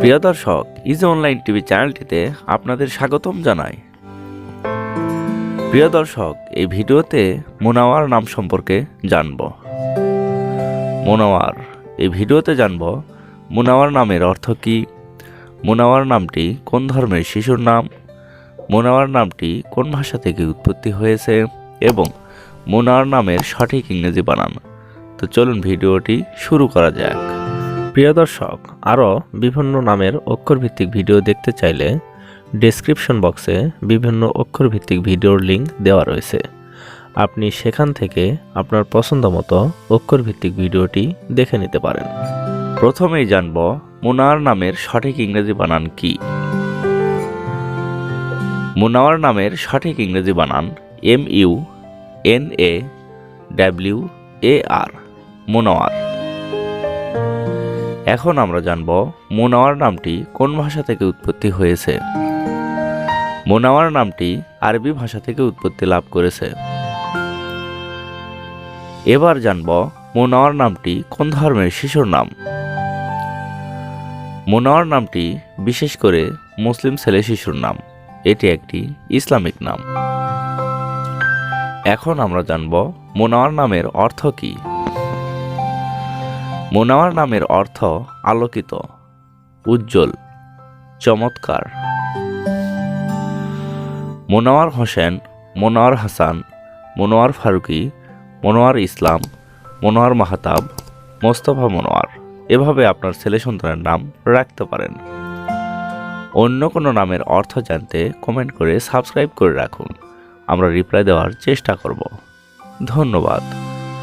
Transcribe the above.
প্রিয় দর্শক is online TV চ্যানেলটিতে আপনাদের স্বাগতম জানাই। প্রিয় দর্শক, এই ভিডিওতে মোনাওয়ার নাম সম্পর্কে জানব। মোনাওয়ার, এই ভিডিওতে জানব মোনাওয়ার নামের অর্থ কী, মোনাওয়ার নামটি কোন ধর্মের শিশুর নাম, মোনাওয়ার নামটি কোন ভাষা থেকে উৎপত্তি হয়েছে, এবং মোনাওয়ার নামের সঠিক ইংরেজি বানান। তো চলুন ভিডিওটি শুরু করা যাক। প্রিয় দর্শক, আরও বিভিন্ন নামের অক্ষরভিত্তিক ভিডিও দেখতে চাইলে ডেসক্রিপশন বক্সে বিভিন্ন অক্ষরভিত্তিক ভিডিওর লিঙ্ক দেওয়া রয়েছে। আপনি সেখান থেকে আপনার পছন্দ মতো অক্ষরভিত্তিক ভিডিওটি দেখে নিতে পারেন। প্রথমেই জানব মুনাওয়ার নামের সঠিক ইংরেজি বানান কি। মুনাওয়ার নামের সঠিক ইংরেজি বানান M U N A W A R Munawar এখন আমরা জানব মুনাওয়ার নামটি কোন ভাষা থেকে উৎপত্তি হয়েছে। মুনাওয়ার নামটি আরবি ভাষা থেকে উৎপত্তি লাভ করেছে। এবার জানব মুনাওয়ার নামটি কোন ধর্মের শিশুর নাম। মুনাওয়ার নামটি বিশেষ করে মুসলিম ছেলে শিশুর নাম। এটি একটি ইসলামিক নাম। এখন আমরা জানব মুনাওয়ার নামের অর্থ কী। মুনাওয়ার নামের অর্থ আলোকিত, উজ্জ্বল, চমৎকার। মোনাওয়ার হোসেন, মোনাওয়ার হাসান মোনোয়ার ফারুকি মনোয়ার ইসলাম মনোয়ার মাহাতাব, মোস্তফা মনোয়ার এভাবে আপনার ছেলে সন্তানের নাম রাখতে পারেন। অন্য কোনো নামের অর্থ জানতে কমেন্ট করে সাবস্ক্রাইব করে রাখুন। আমরা রিপ্লাই দেওয়ার চেষ্টা করব। ধন্যবাদ।